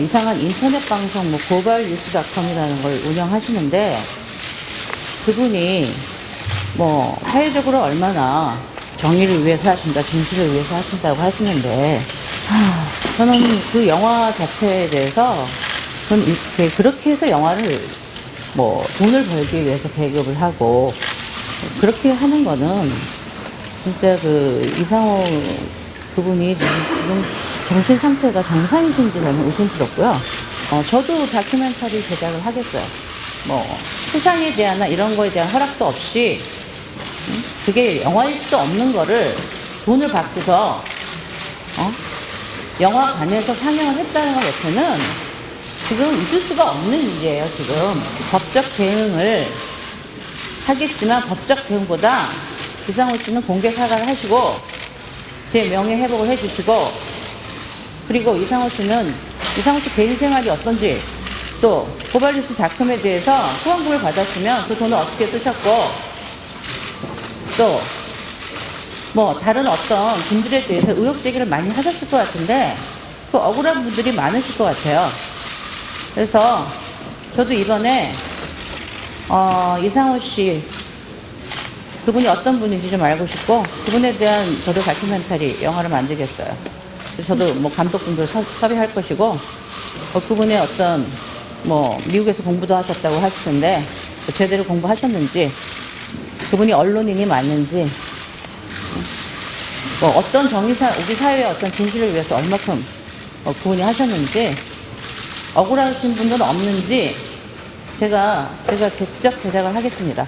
이상한 인터넷 방송 뭐 고발뉴스닷컴이라는 걸 운영하시는데 그분이 뭐 사회적으로 얼마나 정의를 위해서 하신다, 진실을 위해서 하신다고 하시는데 하, 저는 그 영화 자체에 대해서 이렇게 그렇게 해서 영화를 뭐 돈을 벌기 위해서 배급을 하고 그렇게 하는 거는 진짜 그 이상호 그분이 지금 정신 상태가 정상이신지 저는 의심스럽고요. 어, 저도 다큐멘터리 제작을 하겠어요. 뭐 세상에 대한 이런 거에 대한 허락도 없이 음? 그게 영화일 수도 없는 거를 돈을 받고서 어? 영화관에서 상영을 했다는 것 자체는 지금 있을 수가 없는 일이에요. 지금 법적 대응을 하겠지만 법적 대응보다 이상호 씨는 공개 사과를 하시고 제 명예 회복을 해주시고 그리고 이상호 씨는 이상호 씨 개인 생활이 어떤지 또 고발뉴스 닷컴에 대해서 후원금을 받았으면 그 돈을 어떻게 쓰셨고 또 뭐 다른 어떤 분들에 대해서 의혹 제기를 많이 하셨을 것 같은데 그 억울한 분들이 많으실 것 같아요. 그래서 저도 이번에 어, 이상호 씨 그분이 어떤 분인지 좀 알고 싶고 그분에 대한 저도 다큐멘터리 영화를 만들겠어요. 저도 뭐 감독분들 섭- 섭외할 것이고 어, 그분의 어떤 뭐 미국에서 공부도 하셨다고 하시던데 뭐 제대로 공부하셨는지 그분이 언론인이 맞는지 뭐 어떤 정의사 우리 사회의 어떤 진실을 위해서 얼마큼 어, 그분이 하셨는지 억울하신 분들은 없는지 제가 제가 직접 제작을 하겠습니다.